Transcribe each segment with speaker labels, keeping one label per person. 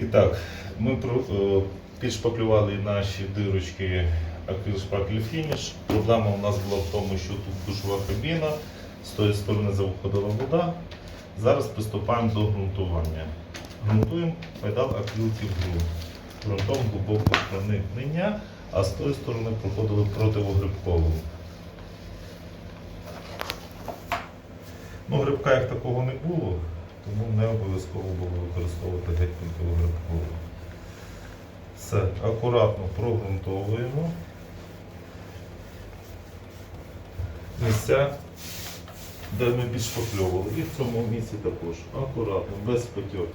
Speaker 1: І так, ми е, підшпаклювали наші дирочки акрил шпакль фініш. Проблема у нас була в тому, що тут душова кабіна, з тої сторони завиходила вода. Зараз приступаємо до ґрунтування. Грунтуємо педал акрилків ґрунт. Ґрунтом глибокого проникнення, а з тої сторони проходили противогрибковим. Ну, грибка як такого не було, тому не обов'язково було використовувати геть противогрибкову. Все, акуратно прогрунтовуємо. Місця, де ми підшпакльовували. І в цьому місці також. Акуратно, без потьоків.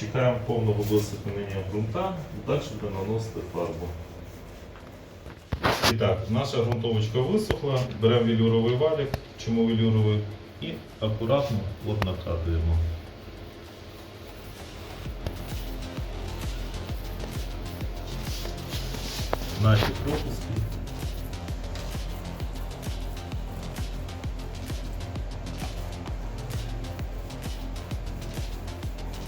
Speaker 1: Чекаємо повного висипання ґрунта, далі буде наносити фарбу. І так, наша ґрунтовочка висохла, беремо велюровий валік, чому велюровий, і акуратно от накатуємо. Наші пропуски.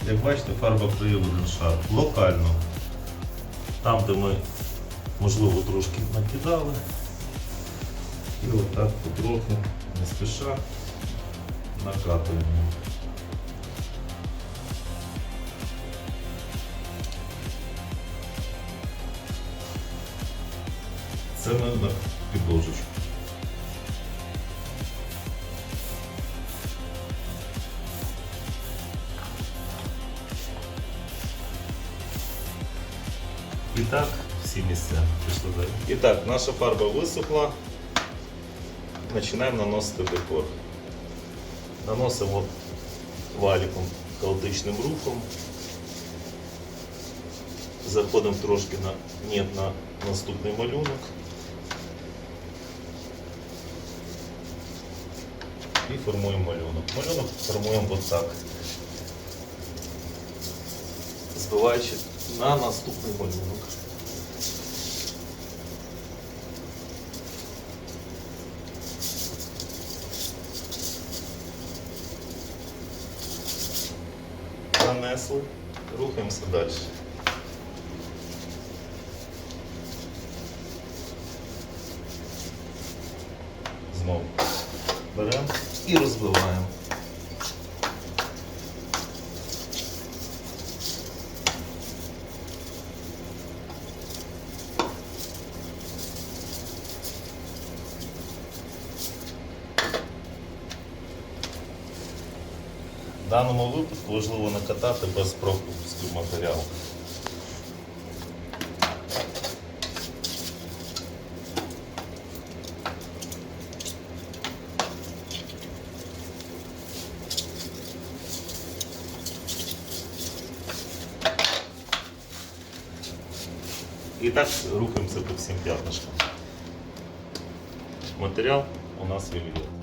Speaker 1: Як бачите, фарба проявлена шар локально. Там, де ми, можливо, трошки накидали. І отак потроху, не спіша, накатуємо. Це ми на підложечку. І так, всі місця пішли далі. І так, наша фарба висохла. Починаємо наносити декор. Наносимо валіком хаотичним рухом. Заходимо трошки на, ні, на наступний малюнок. І формуємо малюнок. Малюнок формуємо отак. Збиваючи на наступний малюнок. Нанесли, рухаємося далі. Знову беремо і розбиваємо. В даному випадку важливо накатати без пропусків матеріалу. І так рухаємося по всім п'ятнишкам. Матеріал у нас вільє.